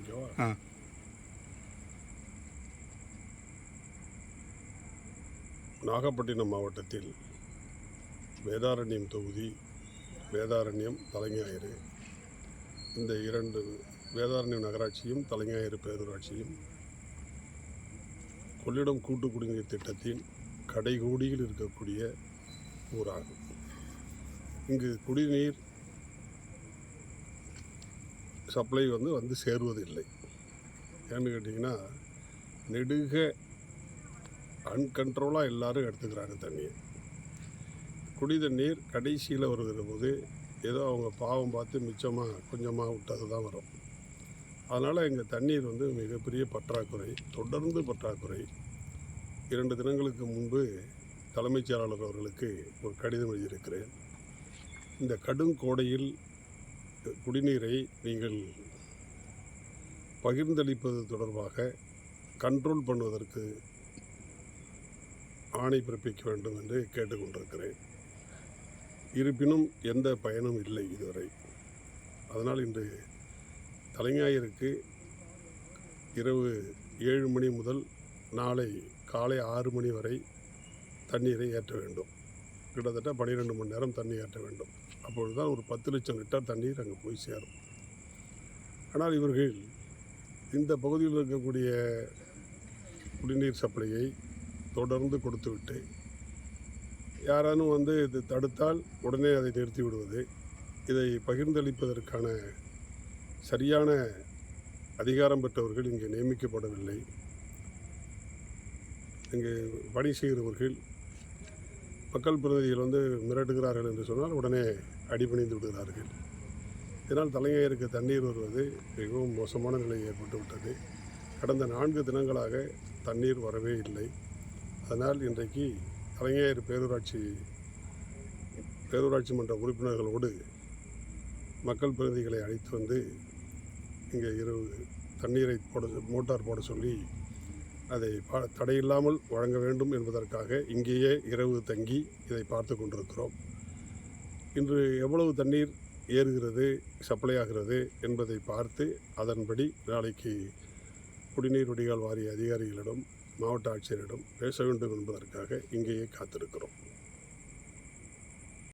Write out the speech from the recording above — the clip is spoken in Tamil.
ஓகேவா ஆ நாகப்பட்டினம் மாவட்டத்தில் வேதாரண்யம் தொகுதி வேதாரண்யம் தலைஞாயிறு. இந்த இரண்டு வேதாரண்யம் நகராட்சியும் தலைஞாயிறு பேரூராட்சியும் கொள்ளிடம் கூட்டு குடிநீர் திட்டத்தின் கடைகோடியில் இருக்கக்கூடிய ஊராகும். இங்கு குடிநீர் சப்ளை வந்து வந்து சேருவதில்லை. ஏன்னு கேட்டிங்கன்னா நெடுக அன்கண்ட்ரோலாக எல்லாரும் எடுத்துக்கிறாங்க தண்ணியை. குடி தண்ணீர் கடைசியில் வருகிற போது ஏதோ அவங்க பாவம் பார்த்து மிச்சமாக கொஞ்சமாக விட்டது தான் வரும். அதனால் எங்கள் தண்ணீர் வந்து மிகப்பெரிய பற்றாக்குறை தொடர்ந்து பற்றாக்குறை. இரண்டு தினங்களுக்கு முன்பு தலைமைச் செயலாளர் அவர்களுக்கு ஒரு கடிதம் எழுதியிருக்கிறேன். இந்த கடும் கோடையில் குடிநீரை நீங்கள் பகிர்ந்தளிப்பது தொடர்பாக கண்ட்ரோல் பண்ணுவதற்கு ஆணை பிறப்பிக்க வேண்டும் என்று கேட்டுக்கொண்டிருக்கிறேன். இருப்பினும் எந்த பயனும் இல்லை இதுவரை. அதனால் இன்று தலைஞாயிற்கு இரவு ஏழு மணி முதல் நாளை காலை ஆறு மணி வரை தண்ணீரை ஏற்ற வேண்டும். கிட்டத்தட்ட பன்னிரெண்டு மணி நேரம் தண்ணி ஏற்ற வேண்டும். அப்பொழுது தான் ஒரு பத்து லட்சம் லிட்டர் தண்ணீர் அங்கே போய் சேரும். ஆனால் இவர்கள் இந்த பகுதியில் இருக்கக்கூடிய குடிநீர் சப்ளையை தொடர்ந்து கொடுத்துவிட்டு யாரானும் வந்து இது தடுத்தால் உடனே அதை நிறுத்தி விடுவது இதை பகிர்ந்தளிப்பதற்கான சரியான அதிகாரம் பெற்றவர்கள் இங்கே நியமிக்கப்படவில்லை. இங்கு பணி செய்கிறவர்கள் மக்கள் பிரதிநிதிகள் வந்து மிரட்டுகிறார்கள் என்று சொன்னால் உடனே அடிபணிந்து விடுகிறார்கள். இதனால் தலைஞருக்கு தண்ணீர் வருவது மிகவும் மோசமான நிலை ஏற்பட்டு விட்டது. கடந்த நான்கு தினங்களாக தண்ணீர் வரவே இல்லை. அதனால் இன்றைக்கு தலைஞர் பேரூராட்சி பேரூராட்சி மன்ற உறுப்பினர்களோடு மக்கள் பிரதிநிதிகளை அழைத்து வந்து இங்கே இரவு தண்ணீரை போட மோட்டார் போட சொல்லி அதை பா தடையில்லாமல் வழங்க வேண்டும் என்பதற்காக இங்கேயே இரவு தங்கி இதை பார்த்து கொண்டிருக்கிறோம். இன்று எவ்வளவு தண்ணீர் ஏறுகிறது சப்ளை ஆகிறது என்பதை பார்த்து அதன்படி நாளைக்கு குடிநீர் வடிகால் வாரிய அதிகாரிகளிடம் மாவட்ட ஆட்சியரிடம் பேச வேண்டும் என்பதற்காக இங்கேயே காத்திருக்கிறோம்.